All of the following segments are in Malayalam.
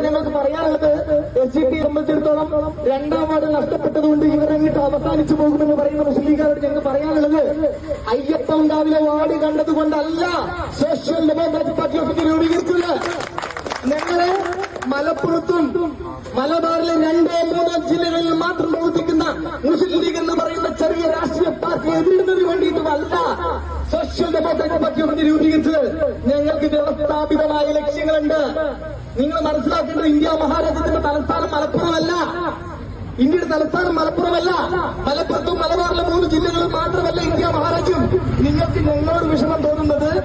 ഇവരോട് ഞങ്ങൾക്ക് പറയാനുള്ളത് എസ് ജി പി സംബന്ധിച്ചിടത്തോളം രണ്ടാം വാർഡ് നഷ്ടപ്പെട്ടതുകൊണ്ട് ഇവരങ്ങിട്ട് അവസാനിച്ചു പോകുമെന്ന് പറയുന്ന മുസ്ലിം ലീഗുകാരോട് ഞങ്ങൾക്ക് പറയാനുള്ളത് അയ്യപ്പൻകാവിലെ വാർഡ് കണ്ടതുകൊണ്ടല്ല സോഷ്യൽ ഡെമോക്രാറ്റിക് പാർട്ടി ഓഫ് രൂപീകരിച്ചത്. ഞങ്ങൾ മലപ്പുറത്തും മലബാറിലെ രണ്ടോ മൂന്നോ ജില്ലകളിൽ മാത്രം പ്രവർത്തിക്കുന്ന മുസ്ലിം ലീഗ് എന്ന് പറയുന്ന ചെറിയ രാഷ്ട്രീയ പാർട്ടി എതിരുന്നതിന് വേണ്ടിയിട്ടുമല്ല സോഷ്യൽ ഡെമോക്രാറ്റിക് പാർട്ടി ഓഫ് രൂപീകരിച്ചത്. ഞങ്ങൾക്ക് വ്യവസ്ഥാപിതമായ ലക്ഷ്യങ്ങളുണ്ട്. നിങ്ങൾ മനസ്സിലാക്കേണ്ടത് ഇന്ത്യ മഹാരാജ്യത്തിന്റെ തലസ്ഥാനം മലപ്പുറമല്ല. ഇന്ത്യയുടെ തലസ്ഥാനം മലപ്പുറമല്ല. മലപ്പുറത്തും മലബാറിലെ മൂന്ന് ജില്ലകളും മാത്രമല്ല ഇന്ത്യ മഹാരാജ്യം. നിങ്ങൾക്ക് ഞങ്ങളോട് വിഷമം തോന്നുന്നത്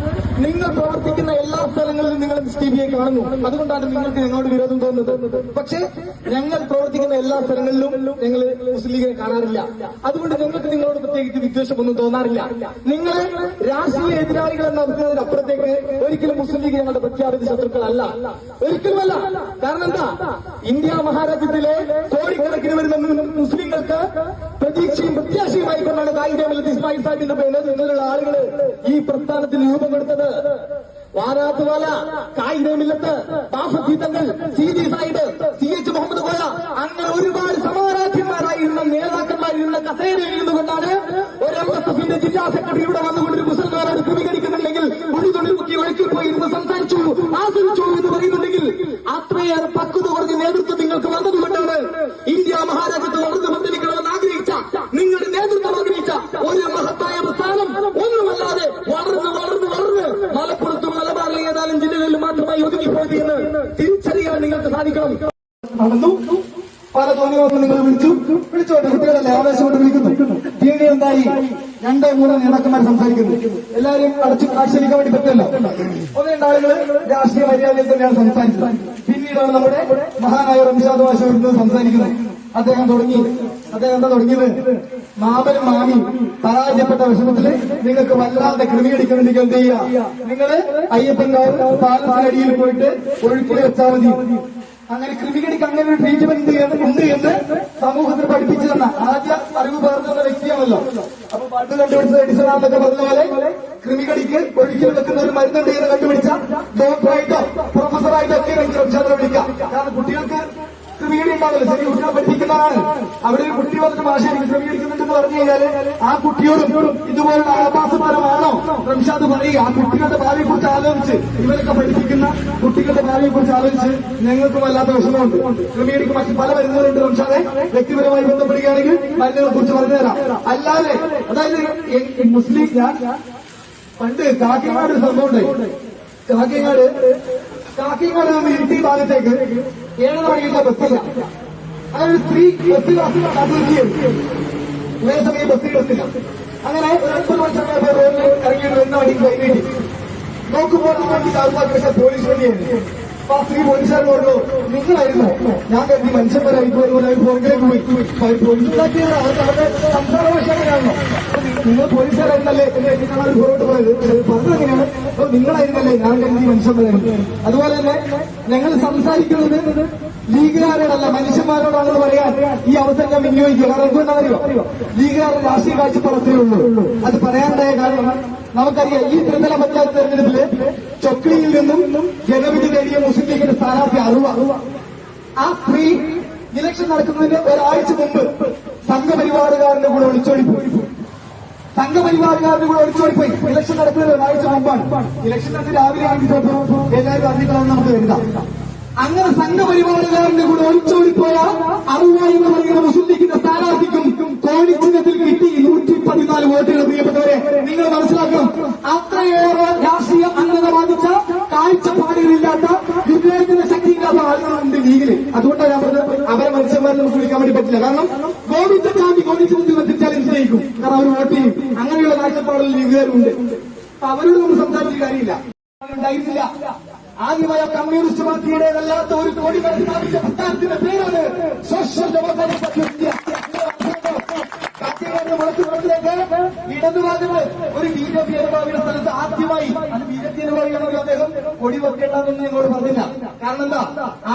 നിങ്ങൾ പ്രവർത്തിക്കുന്ന എല്ലാ സ്ഥലങ്ങളിലും നിങ്ങൾ എസ് ടി ബിയെ കാണുന്നു. അതുകൊണ്ടാണ് നിങ്ങൾക്ക് ഞങ്ങളോട് വിരോധം തോന്നുന്നത്. പക്ഷേ ഞങ്ങൾ പ്രവർത്തിക്കുന്ന എല്ലാ സ്ഥലങ്ങളിലും ഞങ്ങൾ മുസ്ലിം ലീഗിനെ കാണാറില്ല. അതുകൊണ്ട് ഞങ്ങൾക്ക് നിങ്ങളോട് പ്രത്യേകിച്ച് വിദ്വേഷമൊന്നും തോന്നാറില്ല. നിങ്ങൾ രാഷ്ട്രീയ എതിരാളികൾ എന്ന അപ്പുറത്തേക്ക് ഒരിക്കലും മുസ്ലിം ലീഗ് ഞങ്ങളുടെ പ്രഖ്യാപിത ശത്രുക്കളല്ല. ഒരിക്കലുമല്ല. കാരണം എന്താ? ഇന്ത്യ മഹാരാജ്യത്തിലെ കോടിക്കണക്കിന് വരുന്ന മുസ്ലിങ്ങൾക്ക് പ്രതീക്ഷയും പ്രത്യാശയുമായി കൊണ്ടാണ് കായികമല്ല ഇസ്മായിൽ സാഹിബിന്റെ പേര് നിങ്ങളുള്ള ആളുകൾ ഈ പ്രസ്ഥാനത്തിന് രൂപം കൊടുത്തത്. വാനാത്തുവാല കായികമില്ലത്ത് ബാഫത്തി സി ജി സായിബ് സി എച്ച് മുഹമ്മദ് കോയ അങ്ങനെ ഒരുപാട് സമാരാധ്യന്മാരായിരുന്ന നേതാക്കന്മാരിരുന്ന കസേരയിൽ ഇരുന്നുകൊണ്ടാണ് ഒരു എം എസ് എഫിന്റെ ജില്ലാ സെക്രട്ടറി ഇവിടെ വന്നുകൊണ്ട് ഒരു മുസൽമാനോട് ക്രമീകരിക്കുന്നുണ്ടെങ്കിൽ ഒരു തൊഴിൽമുക്കി ഒഴുക്കി പോയി ഇരുന്ന് സംസാരിച്ചു ആസ്വദിച്ചു എന്ന് പറയുന്നുണ്ടെങ്കിൽ അത്രയേറെ പക്വത കുറഞ്ഞ നേതൃത്വം നിങ്ങൾക്ക് വന്നതുകൊണ്ടാണ് ഒതുങ്ങിപ്പോയത് എന്ന് തിരിച്ചറിയാൻ നിങ്ങൾക്ക് സാധിക്കണം നടന്നു പല തോന്നിയവർക്ക് നിങ്ങൾ വിളിച്ചു. വിളിച്ചോട്ടെ കുട്ടികളല്ലേ ആവേശം കൊണ്ട് വിളിക്കുന്നു. പിന്നീട് എന്തായി? രണ്ടോ മൂന്നോ നേതാക്കന്മാർ സംസാരിക്കുന്നു. എല്ലാവരും അടച്ചു ആക്ഷേപിക്കാൻ വേണ്ടി പറ്റില്ല. ഒന്ന് രണ്ട് ആളുകൾ രാഷ്ട്രീയ മര്യാദയിൽ തന്നെയാണ് സംസാരിച്ചത് പിന്നീടാണ് നമ്മുടെ മഹാനായ റംഷാദ് ഭാഷ വരുന്നത് സംസാരിക്കുന്നത്. അദ്ദേഹം തുടങ്ങി. അദ്ദേഹം എന്താ തുടങ്ങിയത്? മാമനും മാമി പരാജയപ്പെട്ട വിഷമത്തിൽ നിങ്ങൾക്ക് വല്ലാതെ ക്രമീകരിക്കുന്നുണ്ടെങ്കിൽ എന്ത് ചെയ്യുക നിങ്ങൾ അയ്യപ്പൻകാവ് പാലത്തിനടിയിൽ പോയിട്ട് ഒഴുക്കി വെച്ചാൽ മതി. അങ്ങനെ ക്രിമികടിക്ക് അങ്ങനെ ഒരു ട്രീറ്റ്മെന്റ് ഉണ്ട് എന്ന് സമൂഹത്തിൽ പഠിപ്പിച്ചു തന്ന ആദ്യ അറിവ് പകർന്ന വ്യക്തിയാണല്ലോ. അപ്പൊ പണ്ട് കണ്ടുപിടിച്ചത് എഡിസൺ ആണെന്നൊക്കെ പറഞ്ഞ പോലെ ക്രിമികടിക്ക് ഒഴുക്കി വെക്കുന്ന ഒരു മരുന്നുണ്ട് എന്ന് കണ്ടുപിടിച്ച ഡോക്ടറായിട്ടോ പ്രൊഫസറായിട്ടോ ഒക്കെ വിളിക്കാം. കാരണം കുട്ടികൾക്ക് ക്രിമികടി ഉണ്ടാവില്ല. ചെറിയ അവിടെ ഒരു കുട്ടി വന്നിട്ട് ഭാഷ എനിക്ക് ക്രമീകരിക്കുന്നുണ്ടെന്ന് പറഞ്ഞു കഴിഞ്ഞാൽ ആ കുട്ടിയോടും ഇതുപോലുള്ള ആഭാസപരമാണോ റംഷാദ് പറയുക ആ കുട്ടികളുടെ ഭാവിയെ കുറിച്ച് ആലോചിച്ച് ഇവരൊക്കെ പഠിപ്പിക്കുന്ന കുട്ടികളുടെ ഭാവിയെ കുറിച്ച് ആലോചിച്ച് ഞങ്ങൾക്കും വല്ലാത്ത വിഷമമുണ്ട്. ക്രമീകരിക്ക് മറ്റ് പല മരുന്നുകളുണ്ട് റംഷാദെ. വ്യക്തിപരമായി ബന്ധപ്പെടുകയാണെങ്കിൽ മരുന്നുകളെ കുറിച്ച് പറഞ്ഞുതരാം. അല്ലാതെ അതായത് മുസ്ലിം ഞാൻ പണ്ട് കാക്കിനാട് സംഭവം ഉണ്ടായി. കാക്കിനാട് കാക്കിനാട് ഇരുട്ടി ഭാഗത്തേക്ക് ഏഴ് മണിയുള്ള ബസ്സില്ല. ഒരു സ്ത്രീ ഒരേ സമയം ബസ്സിൽ ബസ്സില്ല അങ്ങനെ ഒരു വർഷമായ റോഡിൽ ഇറങ്ങിയിട്ട് എന്ന വണ്ടി വൈകിട്ട് നോക്കുമ്പോൾ വണ്ടി കാർപ്പാക്കി പക്ഷെ പോലീസ് വണ്ടിയാണ്. അപ്പൊ ആ സ്ത്രീ പോലീസുകാർ പറഞ്ഞു നിങ്ങളായിരുന്നു. ഞാൻ കരുതി മനുഷ്യന്മാരായി പോയി പുറകിലേക്ക് പോയി. പോയി പോലീസ് ഉണ്ടാക്കിയതാണ് അവർക്ക് അവരുടെ സംസാര ഭാഷ നിങ്ങൾ പോലീസുകാരായിരുന്നല്ലേ? നിങ്ങളാണ് പുറകോട്ട് പോയത്. പറഞ്ഞത് എങ്ങനെയാണ്? അപ്പൊ നിങ്ങളായിരുന്നല്ലേ? ഞാൻ കരുതി മനുഷ്യന്മാരായിരുന്നു. അതുപോലെ തന്നെ ഞങ്ങൾ സംസാരിക്കുന്നത് ലീഗുകാരോടല്ല മനുഷ്യന്മാരോടാണെന്ന് പറയാൻ ഈ അവസരം വിനിയോഗിക്കുക. കാരണം അറിയോ? ലീഗുകാരുടെ രാഷ്ട്രീയ കാഴ്ചപ്പാടത്തേ ഉള്ളൂ. അത് പറയാനുണ്ടായ കാരണം നമുക്കറിയാം ഈ ത്രിതല പഞ്ചായത്ത് തെരഞ്ഞെടുപ്പിൽ ചൊക്ലിയിൽ നിന്നും ജനവിധി നേടിയ മുസ്ലിം ലീഗിന്റെ സ്ഥാനാർത്ഥി അറിവ്. ആ സ്ത്രീ ഇലക്ഷൻ നടക്കുന്നതിന് ഒരാഴ്ച മുമ്പ് സംഘപരിവാറുകാരന്റെ കൂടെ ഒളിച്ചോടി പോയി സംഘപരിവാറുകാരുടെ കൂടെ ഒളിച്ചോടിപ്പോയി. ഇലക്ഷൻ നടക്കുന്നത് ഒരാഴ്ച മുമ്പാണ്. ഇലക്ഷൻ നടത്തി രാവിലെ ആണെങ്കിൽ എല്ലാവരും അറിഞ്ഞിട്ടാണ് നമുക്ക് കരുതാം. അങ്ങനെ സംഘപരിവാറുകാരന്റെ കൂടെ ഒളിച്ചോടിപ്പോയ അറിവായി എന്ന് പറയുന്ന മുസ്ലിം ലീഗിന്റെ സ്ഥാനാർത്ഥിക്കും കോഴിച്ചിനത്തിൽ കിട്ടി നൂറ്റി പതിനാല് വോട്ടുകൾ. പ്രിയപ്പെട്ടവരെ നിങ്ങൾ മനസ്സിലാക്കണം അത്രയേറെ രാഷ്ട്രീയ അംഗത ബാധിച്ച കാഴ്ചപ്പാടുകളില്ലാത്ത വിവേചന ശക്തിയില്ലാത്ത ആളുകളുണ്ട് ലീഗിൽ. അതുകൊണ്ടാണ് ഞാൻ പറഞ്ഞത് അവരെ മനുഷ്യന്മാരെ നമുക്ക് വിളിക്കാൻ വേണ്ടി പറ്റില്ല. കാരണം ഗോവിന്ദ ഗാന്ധി കോഴിച്ചിഹ്നത്തിൽ എത്തിച്ചാൽ വിജയിക്കും കാരണം അവർ വോട്ട് ചെയ്യും. അങ്ങനെയുള്ള കാഴ്ചപ്പാടുകൾ ലീഗുകാരുണ്ട്. അവരോട് നമ്മൾ സംസാരിച്ച കാര്യമില്ല. ആദ്യമായ കമ്മ്യൂണിസ്റ്റ് പാർട്ടിയുടേതല്ലാത്ത ഒരു കോടി സ്ഥാപിച്ച പ്രസ്ഥാനത്തിന്റെ പേരാണ് സോഷ്യൽ ഡെമോക്രാറ്റിക് പാർട്ടി ഓഫ് ഒരു ബി ജെ പി അനുഭാവിയുടെ സ്ഥലത്ത് ആദ്യമായി ബി ജെ പി അനുഭാവിയാണെങ്കിൽ അദ്ദേഹം കൊടി വെക്കേണ്ടതെന്ന് ഞങ്ങളോട് പറഞ്ഞില്ല. കാരണം എന്താ?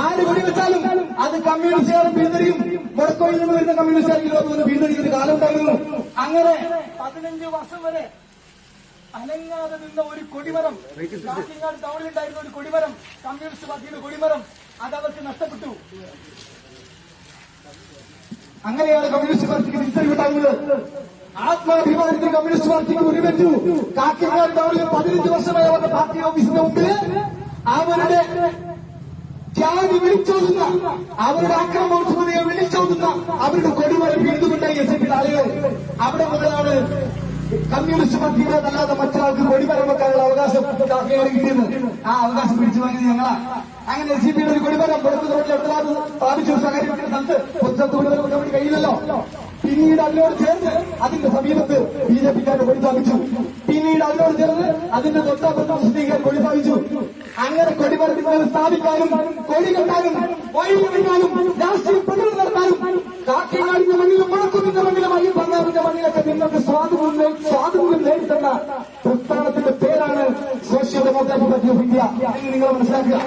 ആര് കൊടി വെച്ചാലും അത് കമ്മ്യൂണിസ്റ്റുകാരും പിന്തിരിയും. മുടക്കോയിൽ നിന്ന് വരുന്ന കമ്മ്യൂണിസ്റ്റുകാർ ഇരുപത്തി മൂന്ന് പിന്തുണയ്ക്കുന്ന കാലം ഉണ്ടായിരുന്നു. അങ്ങനെ പതിനഞ്ച് വർഷം വരെ അനങ്ങാതെ നിന്ന ഒരു കൊടിമരം. കാക്കിങ്ങാട് ടൗണിലുണ്ടായിരുന്ന ഒരു കൊടിമരം. കമ്മ്യൂണിസ്റ്റ് പാർട്ടിയുടെ കൊടിമരം. അത് അവർക്ക് നഷ്ടപ്പെട്ടു. അങ്ങനെയാണ് കമ്മ്യൂണിസ്റ്റ് പാർട്ടിക്ക് തിരിച്ചറിവുണ്ടാകുന്നത് ആത്മാഭിമാനത്തിൽ കമ്മ്യൂണിസ്റ്റ് പാർട്ടിക്ക് ഉരുവെച്ചു കാക്കിങ്ങാട് ടൗണിൽ പതിനഞ്ച് വർഷമായി അവരുടെ പാർട്ടി ഓഫീസിന്റെ മുമ്പിൽ അവരുടെ ജാതി വിളിച്ചോതുന്ന അവരുടെ ആക്രമണോത്സവതയെ വിളിച്ചോതുന്ന അവരുടെ കൊടിമരം പിടിതുകൊണ്ടായി എസ് എൻ ആളുകൾ. അവിടെ മുതലാണ് കമ്മ്യൂണിസ്റ്റ് പാർട്ടിയുടേതല്ലാതെ മറ്റൊരാൾക്ക് കൊടിമരം വെക്കാനുള്ള അവകാശം കാക്കയാണ് കിട്ടിയത് ആ അവകാശം പിടിച്ചു വാങ്ങിയത് ഞങ്ങളാ. അങ്ങനെ എസ് സി പിയുടെ ഒരു കൊടിപരം പുറത്ത് റോഡിൽ എടുത്തതാണ് സ്ഥാപിച്ചു വ്യക്തിയുടെ സ്ഥലത്ത് കഴിയില്ലല്ലോ. പിന്നീട് അതിനോട് ചേർന്ന് അതിന്റെ സമീപത്ത് ബി ജെ പിക്കാരുടെ കൊടി സ്ഥാപിച്ചു പിന്നീട് അതിനോട് ചേർന്ന് അതിന്റെ തൊട്ടപ്പുറത്ത് മുസ്ലിംകാർ കൊടി സ്ഥാപിച്ചു അങ്ങനെ കൊടിമരത്തിൽ സ്ഥാപിക്കാനും കൊടി കണ്ടാലും വഴി കണ്ടാലും രാഷ്ട്രീയ പ്രകടനം നടത്താനും കാക്കിനാടിന്റെ മണ്ണിലും മുഴക്കുന്നിന്റെ മണ്ണിലും അയ്യം മണ്ണിലൊക്കെ നിങ്ങൾക്ക് സ്വാതന്ത്ര്യം സ്വാതന്ത്ര്യം നേടിത്തന്ന പ്രസ്ഥാനത്തിന്റെ പേരാണ് social democratic party of India. നിങ്ങൾ മനസ്സിലാക്കുക.